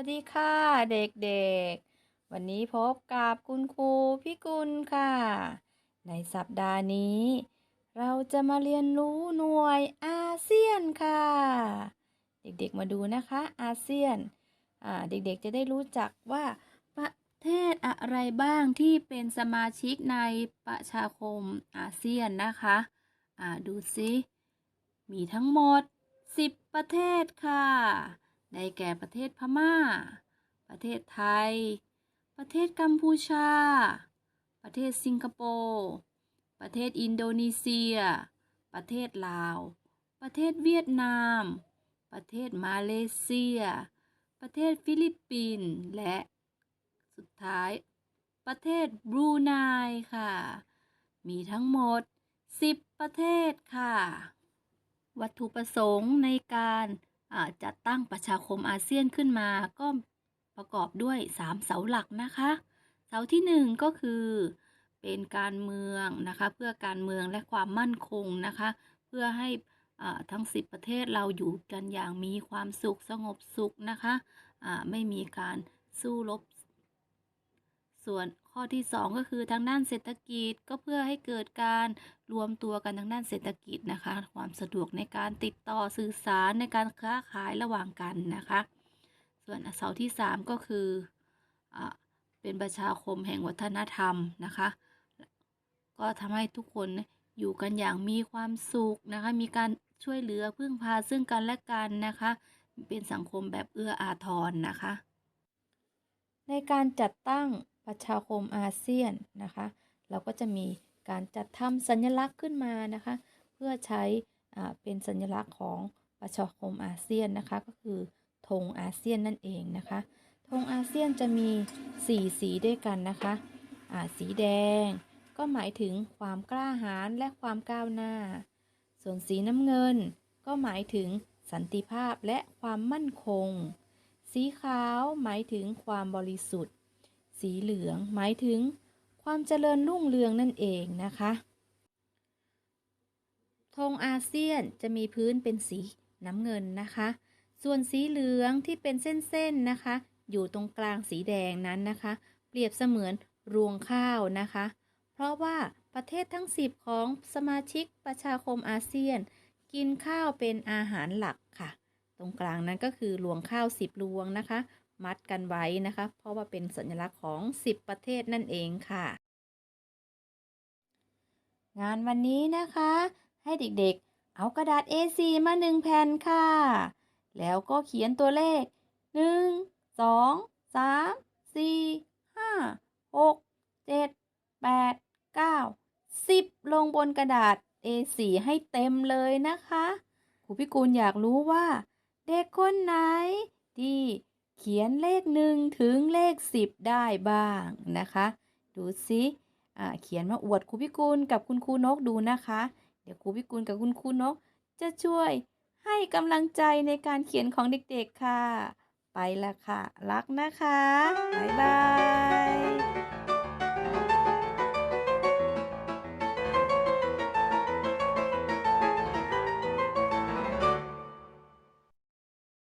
สวัสดีค่ะเด็กๆ วันนี้พบกับคุณครูพี่กุลค่ะ ในสัปดาห์นี้ เราจะมาเรียนรู้หน่วยอาเซียนค่ะ เด็กๆมาดูนะคะอาเซียนเด็กๆจะได้รู้จักว่าประเทศอะไรบ้างที่เป็นสมาชิกในประชาคมอาเซียนนะคะอ่าดูซิมีทั้งหมด 10 ประเทศค่ะ ได้แก่ประเทศพม่า ประเทศไทย ประเทศกัมพูชา ประเทศสิงคโปร์ ประเทศอินโดนีเซีย ประเทศลาว ประเทศเวียดนาม ประเทศมาเลเซีย ประเทศฟิลิปปินส์ และสุดท้าย ประเทศบรูไนค่ะ มีทั้งหมด 10 ประเทศค่ะ วัตถุประสงค์ในการ จัดตั้งประชาคมอาเซียนขึ้นมา ก็ประกอบด้วย 3 เสาหลักนะคะ เสาที่ 1 ก็คือเป็นการเมืองนะคะ เพื่อการเมืองและความมั่นคงนะคะ เพื่อให้ทั้ง 10 ประเทศเราอยู่กันอย่างมีความสุขสงบสุขนะคะอ่าไม่มีการสู้รบ ส่วน ข้อที่ 2 ก็คือทางด้านเศรษฐกิจก็เพื่อให้เกิดการรวมตัวกันทางด้านเศรษฐกิจนะคะ ความสะดวกในการติดต่อสื่อสารในการค้าขายระหว่างกันนะคะ ส่วนเสาที่ 3 ก็คืออเป็นประชาคมแห่งวัฒนธรรมนะคะ ก็ทำให้ทุกคนอยู่กันอย่างมีความสุขนะคะ มีการช่วยเหลือพึ่งพาซึ่งกันและกันนะคะ เป็นสังคมแบบเอื้ออาทรนะคะ ในการจัดตั้ง ประชาคมอาเซียนนะคะ เราก็จะมีการจัดทำสัญลักษณ์ขึ้นมานะคะ เพื่อใช้เป็นสัญลักษณ์ของประชาคมอาเซียนนะคะ ก็คือธงอาเซียนนั่นเองนะคะธงอาเซียนจะมี 4 สีด้วยกันนะคะสีแดงก็หมายถึงความกล้าหาญและความก้าวหน้า ส่วนสีน้ำเงิน ก็หมายถึงสันติภาพและความมั่นคง สีขาวหมายถึงความบริสุทธิ์ สีเหลือง หมายถึงความเจริญรุ่งเรืองนั่นเองนะคะธงอาเซียนจะมีพื้นเป็นสีน้ำเงินนะคะ ส่วนสีเหลืองที่เป็นเส้นๆนะคะ อยู่ตรงกลางสีแดงนั้นนะคะ เปรียบเสมือนรวงข้าวนะคะ เพราะว่าประเทศทั้ง 10 ของสมาชิกประชาคมอาเซียน กินข้าวเป็นอาหารหลักค่ะ ตรงกลางนั้นก็คือรวงข้าว 10รวงนะคะ มัดกันไว้นะคะ เพราะว่าเป็นสัญลักษณ์ของ 10 ประเทศนั่นเองค่ะ งานวันนี้นะคะ ให้เด็กๆ เอากระดาษ A4 มาหนึ่งแผ่นค่ะ แล้วก็เขียนตัวเลข 1 2 3 4 5 6 7 8 9 10 ลงบนกระดาษ A4 ให้เต็มเลยนะคะครูพิกูลอยากรู้ว่า เด็กคนไหน ขียนเลขหนึ่งถึงเลข10ได้บ้างนะคะ ดูซิอ่าเขียนมาอวดครูพิกูลกับคุณครูนกดูนะคะ เดี๋ยวครูพิกูลกับคุณครูนก จะช่วยให้กำลังใจในการเขียนของเด็กๆค่ะ ไปละค่ะ รักนะคะ บ๊ายบาย